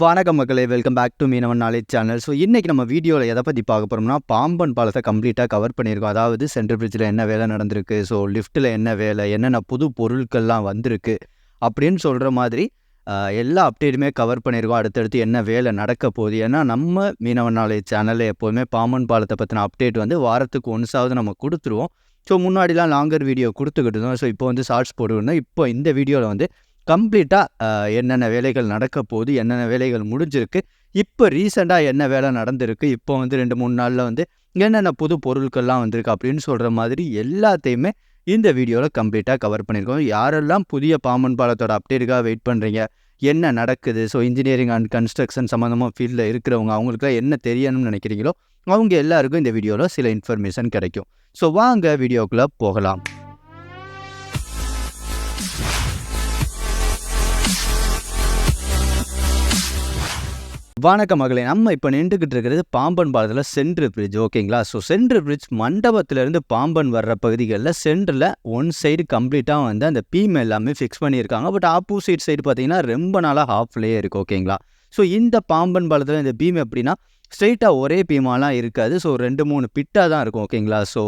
வணக்கம் மக்களே welcome back to Meenavan knowledge channel so இன்றைக்கி நம்ம வீடியோவில் எதை பற்றி பார்க்க போகிறோம்னா பாம்பன் பாலத்தை கம்ப்ளீட்டாக கவர் பண்ணியிருக்கோம். அதாவது சென்ட்ரல் பிரிட்ஜில் என்ன வேலை நடந்திருக்கு? ஸோ லிஃப்ட்டில் என்ன வேலை? என்னென்ன புது பொருட்கள்லாம் வந்திருக்கு? அப்படின்னு சொல்கிற மாதிரி எல்லா அப்டேட்டுமே கவர் பண்ணியிருக்கோம். அடுத்தடுத்து என்ன வேலை நடக்க போகுது? ஏன்னா நம்ம மீனவன் நாலேஜ் சேனலில் எப்போதுமே பாம்பன் பாலத்தை பற்றின அப்டேட் வந்து வாரத்துக்கு ஒன்ஸாவது நம்ம கொடுத்துருவோம். ஸோ முன்னாடிலாம் லாங்கர் வீடியோ கொடுத்துக்கிட்டு இருந்தோம். ஸோ இப்போ வந்து ஷார்ட்ஸ் போட்டுருந்தோம் இப்போ இந்த வீடியோவில் வந்து கம்ப்ளீட்டாக என்னென்ன வேலைகள் நடக்க போகுது என்னென்ன வேலைகள் முடிஞ்சிருக்கு இப்போ ரீசெண்டாக என்ன வேலை நடந்திருக்கு இப்போ வந்து ரெண்டு மூணு நாளில் வந்து என்னென்ன புது பொருட்கள்லாம் வந்திருக்கு அப்படின்னு சொல்கிற மாதிரி எல்லாத்தையுமே இந்த வீடியோவில் கம்ப்ளீட்டாக கவர் பண்ணியிருக்கோம். யாரெல்லாம் புதிய பாம்பன் பாலத்தோட அப்டேட்டுக்காக வெயிட் பண்ணுறீங்க என்ன நடக்குது ஸோ இன்ஜினியரிங் அண்ட் கன்ஸ்ட்ரக்ஷன் சம்மந்தமாக ஃபீல்டில் இருக்கிறவங்க அவங்களுக்குலாம் என்ன தெரியணும்னு நினைக்கிறீங்களோ அவங்க எல்லாருக்கும் இந்த வீடியோவில் சில இன்ஃபர்மேஷன் கிடைக்கும். ஸோ வாங்க வீடியோக்குள்ளே போகலாம். வணக்கம் மகளே. நம்ம இப்போ நின்றுக்கிட்டு இருக்கிறது பாம்பன் பாலத்தில் சென்ட்ரு பிரிட்ஜ் ஓகேங்களா ஸோ சென்ட்ரு பிரிட்ஜ் மண்டபத்திலேருந்து பாம்பன் வர்ற பகுதிகளில் சென்டரில் ஒன் சைடு கம்ப்ளீட்டாக வந்து அந்த பீம் எல்லாமே ஃபிக்ஸ் பண்ணியிருக்காங்க. பட் ஆப்போசிட் சைடு பார்த்தீங்கன்னா ரொம்ப நாளாக ஹாஃப்லேயே இருக்குது ஓகேங்களா ஸோ இந்த பாம்பன் பாலத்தில் இந்த பீம் எப்படின்னா ஸ்ட்ரெயிட்டாக ஒரே பீமாலாம் இருக்காது. ஸோ ரெண்டு மூணு பிட்டாக தான் இருக்கும் ஓகேங்களா ஸோ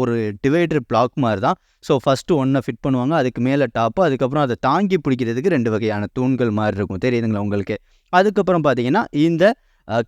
ஒரு டிவைடர் பிளாக் மாதிரி தான் ஸோ ஃபஸ்ட்டு ஒன்றை ஃபிட் பண்ணுவாங்க அதுக்கு மேலே டாப்பு அதுக்கப்புறம் அதை தாங்கி பிடிக்கிறதுக்கு ரெண்டு வகையான தூண்கள் மாதிரி இருக்கும். தெரியுதுங்களா உங்களுக்கு? அதுக்கப்புறம் பார்த்தீங்கன்னா இந்த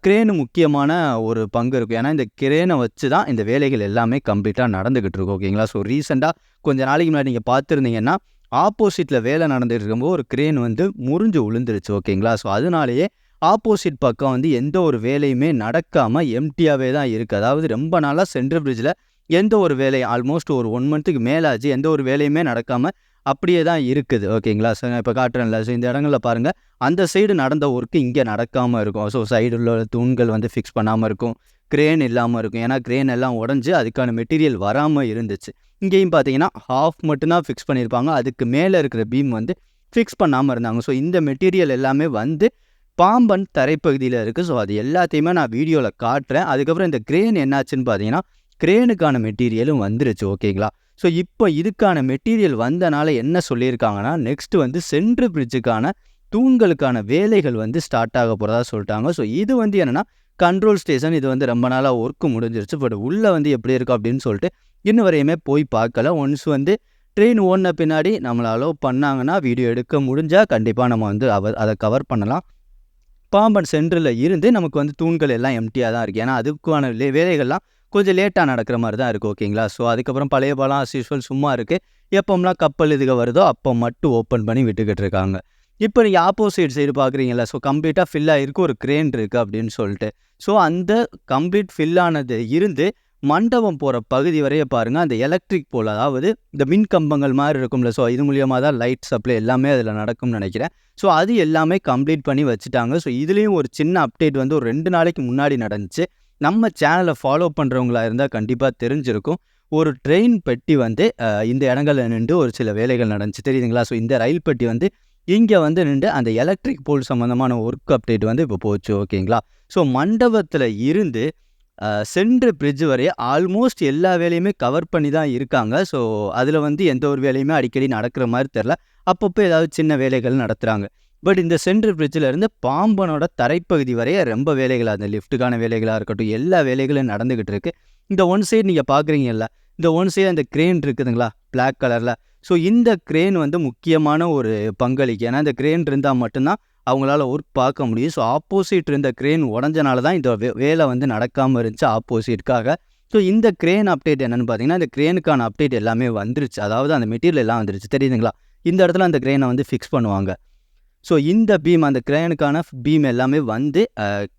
கிரேனு முக்கியமான ஒரு பங்கு இருக்கும் ஏன்னா இந்த கிரேனை வச்சு தான் இந்த வேலைகள் எல்லாமே கம்ப்ளீட்டாக நடந்துக்கிட்டு இருக்கும் ஓகேங்களா? ஸோ ரீசெண்டாக கொஞ்ச நாளைக்கு முன்னாடி நீங்கள் பார்த்துருந்தீங்கன்னா ஆப்போசிட்டில் வேலை நடந்துகிட்டு இருக்கும்போது ஒரு கிரேன் வந்து முறிஞ்சு விழுந்துருச்சு ஓகேங்களா? ஸோ அதனாலேயே ஆப்போசிட் பக்கம் வந்து எந்த ஒரு வேலையுமே நடக்காமல் எம்டியாகவே தான் இருக்குது அதாவது ரொம்ப நாளாக சென்ட்ரல் பிரிட்ஜில் எந்த ஒரு வேலையும் ஆல்மோஸ்ட் ஒரு ஒன் மந்த்துக்கு மேலாச்சு எந்த ஒரு வேலையுமே நடக்காமல் அப்படியே தான் இருக்குது ஓகேங்களா? ஸோ நான் இப்போ காட்டுறேன்ல. ஸோ இந்த இடங்களில் பாருங்கள் அந்த சைடு நடந்த ஒர்க்கு இங்கே நடக்காமல் இருக்கும். ஸோ சைடு உள்ள தூண்கள் வந்து ஃபிக்ஸ் பண்ணாமல் இருக்கும். கிரேன் இல்லாமல் இருக்கும். ஏன்னா கிரேன் எல்லாம் உடஞ்சி அதுக்கான மெட்டீரியல் வராமல் இருந்துச்சு. இங்கேயும் பார்த்தீங்கன்னா ஹாஃப் மட்டும்தான் ஃபிக்ஸ் பண்ணியிருப்பாங்க அதுக்கு மேலே இருக்கிற பீம் வந்து ஃபிக்ஸ் பண்ணாமல் இருந்தாங்க. ஸோ இந்த மெட்டீரியல் எல்லாமே வந்து பாம்பன் தரைப்பகுதியில் இருக்குது ஸோ அது எல்லாத்தையுமே நான் வீடியோவில் காட்டுறேன். அதுக்கப்புறம் இந்த கிரேன் என்னாச்சுன்னு பார்த்தீங்கன்னா கிரேனுக்கான மெட்டீரியலும் வந்துருச்சு ஓகேங்களா? ஸோ இப்போ இதுக்கான மெட்டீரியல் வந்தனால என்ன சொல்லியிருக்காங்கன்னா நெக்ஸ்ட் வந்து சென்ட்ரு பிரிட்ஜுக்கான தூண்களுக்கான வேலைகள் வந்து ஸ்டார்ட் ஆக போகிறதா சொல்லிட்டாங்க. ஸோ இது வந்து என்னென்னா கண்ட்ரோல் ஸ்டேஷன் இது வந்து ரொம்ப நாளாக ஒர்க்கு முடிஞ்சிருச்சு. பட் உள்ளே வந்து எப்படி இருக்கும் அப்படின்னு சொல்லிட்டு இன்ன வரையுமே போய் பார்க்கல. ஒன்ஸ் வந்து ட்ரெயின் ஓடின பின்னாடி நம்மளை அலோவ் பண்ணாங்கன்னா வீடியோ எடுக்க முடிஞ்சால் கண்டிப்பாக நம்ம வந்து அவ அதை கவர் பண்ணலாம். பாம்பன் சென்டரில் இருந்து நமக்கு வந்து தூண்கள் எல்லாம் எம்டியாக தான் இருக்குது ஏன்னா அதுக்கான வேலைகள்லாம் கொஞ்சம் லேட்டாக நடக்கிற மாதிரி தான் இருக்குது ஓகேங்களா? ஸோ அதுக்கப்புறம் பழைய பாலம் as யூஸ்வல் சும்மா இருக்குது எப்போம்லாம் கப்பல் இதுக வருதோ அப்போ மட்டும் ஓப்பன் பண்ணி விட்டுக்கிட்டு இருக்காங்க. இப்போ நீங்கள் ஆப்போசிட் சைடு பார்க்குறீங்களா ஸோ கம்ப்ளீட்டாக ஃபில் ஆகிருக்கு ஒரு க்ரேன் இருக்குது அப்படின்னு சொல்லிட்டு. ஸோ அந்த கம்ப்ளீட் ஃபில்லானது இருந்து மண்டபம் போகிற பகுதி வரைய பாருங்கள் அந்த எலக்ட்ரிக் போல் அதாவது இந்த மின் கம்பங்கள் மாதிரி இருக்கும்ல ஸோ இது மூலியமாக தான் லைட் சப்ளை எல்லாமே அதில் நடக்கும்னு நினைக்கிறேன். ஸோ அது எல்லாமே கம்ப்ளீட் பண்ணி வச்சுட்டாங்க. ஸோ இதுலேயும் ஒரு சின்ன அப்டேட் வந்து ஒரு ரெண்டு நாளைக்கு முன்னாடி நடந்துச்சு. நம்ம சேனலை ஃபாலோ பண்ணுறவங்களா இருந்தால் கண்டிப்பாக தெரிஞ்சிருக்கும். ஒரு ட்ரெயின் பெட்டி வந்து இந்த இடங்களில் நின்று ஒரு சில வேலைகள் நடந்துச்சு. தெரியுதுங்களா? ஸோ இந்த ரயில் பெட்டி வந்து இங்கே வந்து நின்று அந்த எலக்ட்ரிக் போல் சம்மந்தமான ஒர்க் அப்டேட் வந்து இப்போ போச்சு. ஓகேங்களா ஸோ மண்டபத்தில் இருந்து சென்ட்ரு பிரிட்ஜ் வரைய ஆல்மோஸ்ட் எல்லா வேலையுமே கவர் பண்ணி தான் இருக்காங்க. ஸோ அதில் வந்து எந்த ஒரு வேலையுமே அடிக்கடி நடக்கிற மாதிரி தெரில அப்பப்போ ஏதாவது சின்ன வேலைகள் நடத்துகிறாங்க பட் இந்த சென்ட்ரல் பிரிட்ஜிலேருந்து பாம்பனோட தரைப்பகுதி வரைய ரொம்ப வேலைகளாக அந்த லிஃப்ட்டுக்கான வேலைகளாக இருக்கட்டும் எல்லா வேலைகளும் நடந்துக்கிட்டு இருக்கு. இந்த ஒன் சைடு நீங்கள் பார்க்குறீங்கல்ல இந்த ஒன் சைடு அந்த கிரேன் இருக்குதுங்களா பிளாக் கலரில் ஸோ இந்த கிரேன் வந்து முக்கியமான ஒரு பங்களிக்கு ஏன்னா இந்த கிரேன் இருந்தால் மட்டும்தான் அவங்களால ஒர்க் பார்க்க முடியும். ஸோ ஆப்போசிட் இருந்த கிரேன் உடஞ்சனால தான் இந்த வே- வேலை வந்து நடக்காமல் இருந்துச்சு ஆப்போசிட்காக ஸோ இந்த கிரேன் அப்டேட் என்னன்னு பார்த்தீங்கன்னா இந்த கிரேனுக்கான அப்டேட் எல்லாமே வந்துருச்சு. அதாவது அந்த மெட்டீரியல் எல்லாம் வந்துருச்சு. தெரியுதுங்களா? இந்த இடத்துல அந்த கிரேனை வந்து ஃபிக்ஸ் பண்ணுவாங்க. ஸோ இந்த பீம் அந்த கிரேனுக்கான பீம் எல்லாமே வந்து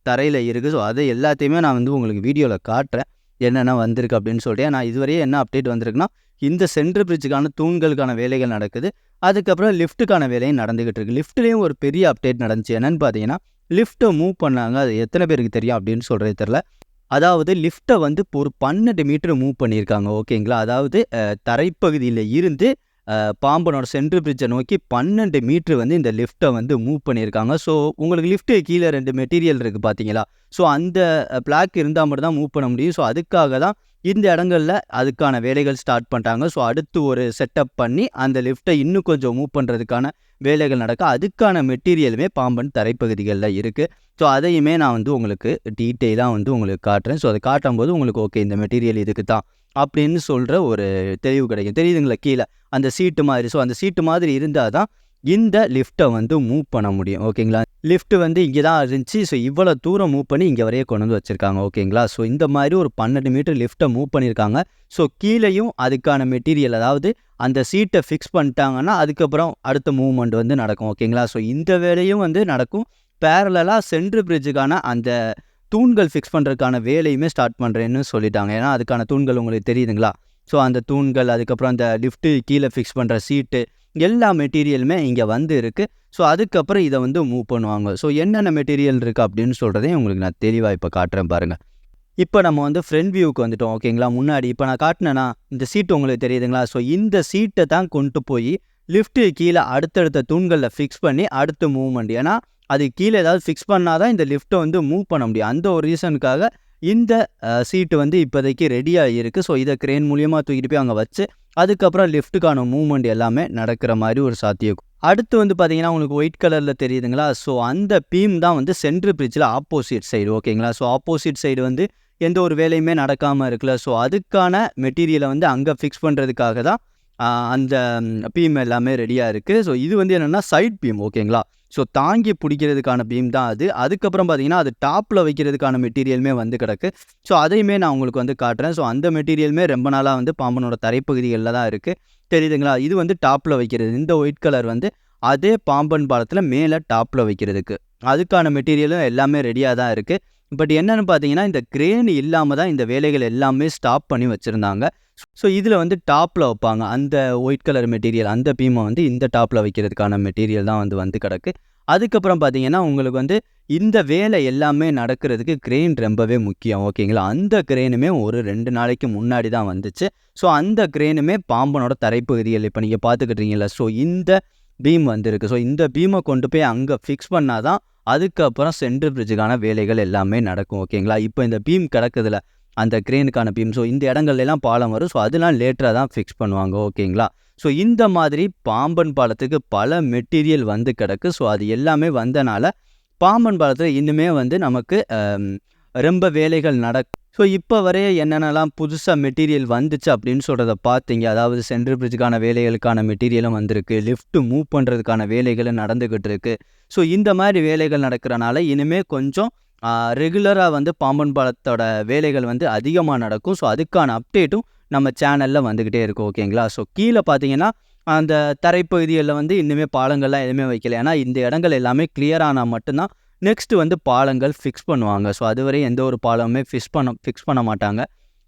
தரையில் இருக்குது ஸோ அதை எல்லாத்தையுமே நான் வந்து உங்களுக்கு வீடியோவில் காட்டுறேன். என்னென்ன வந்திருக்கு அப்படின்னு சொல்லிட்டு. நான் இதுவரையே என்ன அப்டேட் வந்திருக்குன்னா இந்த சென்ட்ரு பிரிட்ஜுக்கான தூண்களுக்கான வேலைகள் நடக்குது. அதுக்கப்புறம் லிஃப்ட்டுக்கான வேலையும் நடந்துக்கிட்டு இருக்கு. லிஃப்ட்லேயும் ஒரு பெரிய அப்டேட் நடந்துச்சு. என்னன்னு பார்த்தீங்கன்னா லிஃப்ட்டை மூவ் பண்ணாங்க. அது எத்தனை பேருக்கு தெரியும் அப்படின்னு சொல்கிறது தெரில அதாவது லிஃப்ட்டை வந்து ஒரு பன்னெண்டு மீட்டர் மூவ் பண்ணியிருக்காங்க. ஓகேங்களா அதாவது தரைப்பகுதியில் இருந்து பாம்பனோட சென்ட்ரு பிரிட்ஜை நோக்கி பன்னெண்டு மீட்ரு வந்து இந்த லிஃப்ட்டை வந்து மூவ் பண்ணியிருக்காங்க. ஸோ உங்களுக்கு லிஃப்ட்டு கீழே ரெண்டு மெட்டீரியல் இருக்குது பார்த்தீங்களா ஸோ அந்த பிளாக் இருந்தால் மட்டும் தான் மூவ் பண்ண முடியும். ஸோ அதுக்காக தான் இந்த இடங்கள்ல அதுக்கான வேலைகள் ஸ்டார்ட் பண்ணிட்டாங்க ஸோ அடுத்து ஒரு செட்டப் பண்ணி அந்த லிஃப்ட்டை இன்னும் கொஞ்சம் மூவ் பண்ணுறதுக்கான வேலைகள் நடக்க அதுக்கான மெட்டீரியலுமே பாம்பன் தரைப்பகுதிகளில் இருக்குது ஸோ அதையுமே நான் வந்து உங்களுக்கு டீட்டெயிலாக வந்து உங்களுக்கு காட்டுறேன். ஸோ அதை காட்டும்போது உங்களுக்கு ஓகே இந்த மெட்டீரியல் இதுக்கு தான் அப்படின்னு சொல்கிற ஒரு தெளிவு கிடைக்கும். தெரியுதுங்களா கீழே? அந்த சீட்டு மாதிரி. ஸோ அந்த சீட்டு மாதிரி இருந்தால் தான் இந்த லிஃப்ட்டை வந்து மூவ் பண்ண முடியும். ஓகேங்களா? லிஃப்ட் வந்து இங்கே தான் இருந்துச்சு. ஸோ இவ்வளோ தூரம் மூவ் பண்ணி இங்கே வரையே கொண்டு வந்து வச்சுருக்காங்க. ஓகேங்களா? ஸோ இந்த மாதிரி ஒரு பன்னெண்டு மீட்டர் லிஃப்ட்டை மூவ் பண்ணியிருக்காங்க. ஸோ கீழேயும் அதுக்கான மெட்டீரியல் அதாவது அந்த சீட்டை ஃபிக்ஸ் பண்ணிட்டாங்கன்னா அதுக்கப்புறம் அடுத்த மூவ்மெண்ட் வந்து நடக்கும். ஓகேங்களா? ஸோ இந்த வேலையும் வந்து நடக்கும். பேரலாக சென்ட்ரு பிரிட்ஜுக்கான அந்த தூண்கள் ஃபிக்ஸ் பண்ணுறதுக்கான வேலையுமே ஸ்டார்ட் பண்ணுறேன்னு சொல்லிட்டாங்க. ஏன்னா அதுக்கான தூண்கள் உங்களுக்கு தெரியுதுங்களா? ஸோ அந்த தூண்கள் அதுக்கப்புறம் அந்த லிஃப்ட்டு கீழே ஃபிக்ஸ் பண்ணுற சீட்டு எல்லா மெட்டீரியலுமே இங்கே வந்து இருக்குது ஸோ அதுக்கப்புறம் இதை வந்து மூவ் பண்ணுவாங்க. ஸோ என்னென்ன மெட்டீரியல் இருக்குது அப்படின்னு சொல்கிறதையும் உங்களுக்கு நான் தெளிவாக இப்போ காட்டுறேன் பாருங்கள் இப்போ நம்ம வந்து ஃப்ரண்ட் வியூக்கு வந்துட்டோம் ஓகேங்களா முன்னாடி இப்போ நான் காட்டினேன்னா இந்த சீட்டு உங்களுக்கு தெரியுதுங்களா? ஸோ இந்த சீட்டை தான் கொண்டு போய் லிஃப்ட்டு கீழே அடுத்தடுத்த தூண்களில் ஃபிக்ஸ் பண்ணி அடுத்து மூவ்மெண்ட் ஏன்னா அது கீழே ஏதாவது ஃபிக்ஸ் பண்ணால் தான் இந்த லிஃப்ட்டை வந்து மூவ் பண்ண முடியும். அந்த ஒரு ரீசனுக்காக இந்த சீட்டு வந்து இப்போதைக்கு ரெடியாக இருக்குது ஸோ இதை கிரேன் மூலியமாக தூக்கிட்டு போய் அங்கே வச்சு அதுக்கப்புறம் லிஃப்ட்டுக்கான மூவ்மெண்ட் எல்லாமே நடக்கிற மாதிரி ஒரு சாத்தியம் அடுத்து வந்து பார்த்தீங்கன்னா உங்களுக்கு ஒயிட் கலரில் தெரியுதுங்களா? ஸோ அந்த பீம் தான் வந்து சென்ட்ரு பிரிட்ஜில் ஆப்போசிட் சைடு ஓகேங்களா ஸோ ஆப்போசிட் சைடு வந்து எந்த ஒரு வேலையுமே நடக்காமல் இருக்குல்ல? ஸோ அதுக்கான மெட்டீரியலை வந்து அங்கே ஃபிக்ஸ் பண்ணுறதுக்காக தான் அந்த பீம் எல்லாமே ரெடியாக இருக்குது ஸோ இது வந்து என்னென்னா சைட் பீம் ஓகேங்களா ஸோ தாங்கி பிடிக்கிறதுக்கான பீம் தான் அது. அதுக்கப்புறம் பார்த்தீங்கன்னா அது டாப்பில் வைக்கிறதுக்கான மெட்டீரியலுமே வந்து கிடக்கு. ஸோ அதையுமே நான் உங்களுக்கு வந்து காட்டுறேன். ஸோ அந்த மெட்டீரியலுமே ரொம்ப நாளாக வந்து பாம்பனோட தரைப்பகுதிகளில் தான் இருக்குது தெரியுதுங்களா? இது வந்து டாப்பில் வைக்கிறது. இந்த ஒயிட் கலர் வந்து அதே பாம்பன் பாலத்தில் மேலே டாப்பில் வைக்கிறதுக்கு. அதுக்கான மெட்டீரியலும் எல்லாமே ரெடியாக தான் இருக்குது பட் என்னென்னு பார்த்தீங்கன்னா இந்த கிரேன் இல்லாமல் தான் இந்த வேலைகள் எல்லாமே ஸ்டாப் பண்ணி வச்சுருந்தாங்க. ஸோ இதில் வந்து டாப்பில் வைப்பாங்க. அந்த ஒயிட் கலர் மெட்டீரியல் அந்த பீமை வந்து இந்த டாப்பில் வைக்கிறதுக்கான மெட்டீரியல் தான் வந்து வந்து கிடக்கு. அதுக்கப்புறம் பார்த்தீங்கன்னா உங்களுக்கு வந்து இந்த வேலை எல்லாமே நடக்கிறதுக்கு கிரெயின் ரொம்பவே முக்கியம். ஓகேங்களா? அந்த கிரெயினுமே ஒரு ரெண்டு நாளைக்கு முன்னாடி தான் வந்துச்சு. ஸோ அந்த கிரெயினுமே பாம்பனோட தரைப்பகுதிகள் இப்போ நீங்கள் பார்த்துக்கிட்டீங்களா ஸோ இந்த பீம் வந்திருக்கு. ஸோ இந்த பீமை கொண்டு போய் அங்கே ஃபிக்ஸ் பண்ணால் தான் அதுக்கப்புறம் சென்ட்ரல் பிரிட்ஜுக்கான வேலைகள் எல்லாமே நடக்கும். ஓகேங்களா? இப்போ இந்த பீம் கிடக்குதுல அந்த கிரெயினுக்கான பீம். ஸோ இந்த இடங்கள்லாம் பாலம் வரும். ஸோ அதெல்லாம் லேட்டராக தான் ஃபிக்ஸ் பண்ணுவாங்க. ஓகேங்களா? ஸோ இந்த மாதிரி பாம்பன் பாலத்துக்கு பல மெட்டீரியல் வந்து கிடக்கு. ஸோ அது எல்லாமே வந்தனால பாம்பன் பாலத்தில் இன்னுமே வந்து நமக்கு ரொம்ப வேலைகள் நடக்கும் ஸோ இப்போ வரைய என்னென்னலாம் புதுசாக மெட்டீரியல் வந்துச்சு அப்படின்னு சொல்கிறத பார்த்தீங்க அதாவது சென்ட்ரல் பிரிட்ஜுக்கான வேலைகளுக்கான மெட்டீரியலும் வந்திருக்கு. லிஃப்ட்டு மூவ் பண்ணுறதுக்கான வேலைகளும் நடந்துக்கிட்டு இருக்குது ஸோ இந்த மாதிரி வேலைகள் நடக்கிறனால இனிமேல் கொஞ்சம் ரெகுலராக வந்து பாம்பன் பாலத்தோட வேலைகள் வந்து அதிகமாக நடக்கும். ஸோ அதுக்கான அப்டேட்டும் நம்ம சேனலில் வந்துக்கிட்டே இருக்கும் ஓகேங்களா ஸோ கீழே பார்த்தீங்கன்னா அந்த தரைப்பகுதிகளில் வந்து இன்னுமே பாலங்கள்லாம் எதுவுமே வைக்கல. ஏன்னா இந்த இடங்கள் எல்லாமே கிளியர் ஆனால் மட்டும்தான் நெக்ஸ்ட் வந்து பாலங்கள் ஃபிக்ஸ் பண்ணுவாங்க. ஸோ அதுவரை எந்த ஒரு பாலமுமே ஃபிக்ஸ் பண்ண ஃபிக்ஸ் பண்ண மாட்டாங்க.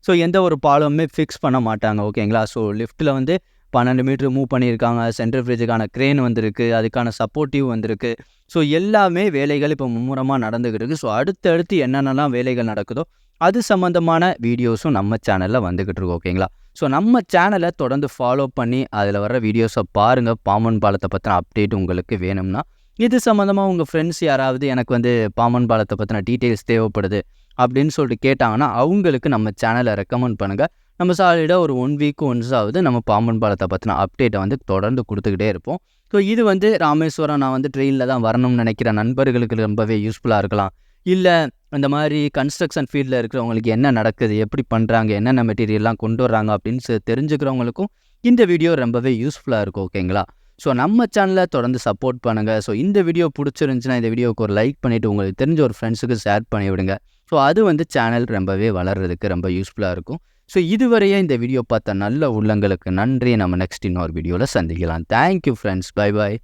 ஸோ எந்த ஒரு பாலமுமே ஃபிக்ஸ் பண்ண மாட்டாங்க ஓகேங்களா ஸோ லிஃப்ட்டில் வந்து பன்னெண்டு மீட்ரு மூவ் பண்ணியிருக்காங்க. சென்ட்ரல் ஃப்ரிட்ஜுக்கான க்ரேன் வந்திருக்கு. அதுக்கான சப்போர்ட்டிவ் வந்திருக்கு. ஸோ எல்லாமே வேலைகள் இப்போ மும்முரமாக நடந்துக்கிட்டு இருக்குது ஸோ அடுத்தடுத்து என்னென்னலாம் வேலைகள் நடக்குதோ அது சம்மந்தமான வீடியோஸும் நம்ம சேனலில் வந்துக்கிட்டு இருக்கோம் ஓகேங்களா ஸோ நம்ம சேனலை தொடர்ந்து ஃபாலோ பண்ணி அதில் வர வீடியோஸை பாருங்கள் பாமன் பாலத்தை பற்றின அப்டேட் உங்களுக்கு வேணும்னா இது சம்மந்தமாக உங்கள் ஃப்ரெண்ட்ஸ் யாராவது எனக்கு வந்து பாமன் பாலத்தை பற்றின டீட்டெயில்ஸ் தேவைப்படுது அப்படின்னு சொல்லிட்டு கேட்டாங்கன்னா அவங்களுக்கு நம்ம சேனலை ரெக்கமெண்ட் பண்ணுங்கள் நம்ம சாலிடாக ஒரு ஒன் வீக் ஒன்ஸ் ஆகுது நம்ம பாம்பன் பாலத்தை பற்றின அப்டேட்டை வந்து தொடர்ந்து கொடுத்துக்கிட்டே இருப்போம். ஸோ இது வந்து ராமேஸ்வரம் நான் வந்து ட்ரெயினில் தான் வரணும்னு நினைக்கிற நண்பர்களுக்கு ரொம்பவே யூஸ்ஃபுல்லாக இருக்கலாம். இல்லை இந்த மாதிரி கன்ஸ்ட்ரக்ஷன் ஃபீல்டில் இருக்கிறவங்களுக்கு என்ன நடக்குது எப்படி பண்ணுறாங்க என்னென்ன மெட்டீரியல்லாம் கொண்டு வர்றாங்க அப்படின்னு தெரிஞ்சுக்கிறவங்களுக்கும் இந்த வீடியோ ரொம்பவே யூஸ்ஃபுல்லாக இருக்கும் ஓகேங்களா ஸோ நம்ம சேனலை தொடர்ந்து சப்போர்ட் பண்ணுங்கள் ஸோ இந்த வீடியோ பிடிச்சிருந்துச்சுன்னா இந்த வீடியோவுக்கு ஒரு லைக் பண்ணிவிட்டு உங்களுக்கு தெரிஞ்ச ஒரு ஃப்ரெண்ட்ஸுக்கு ஷேர் பண்ணி விடுங்க ஸோ அது வந்து சேனல் ரொம்பவே வளர்கிறதுக்கு ரொம்ப யூஸ்ஃபுல்லாக இருக்கும். ஸோ இதுவரையே இந்த வீடியோ பார்த்த நல்ல உள்ளங்களுக்கு நன்றி. நம்ம நெக்ஸ்ட் இன்னொரு வீடியோவில் சந்திக்கலாம். Thank you friends bye bye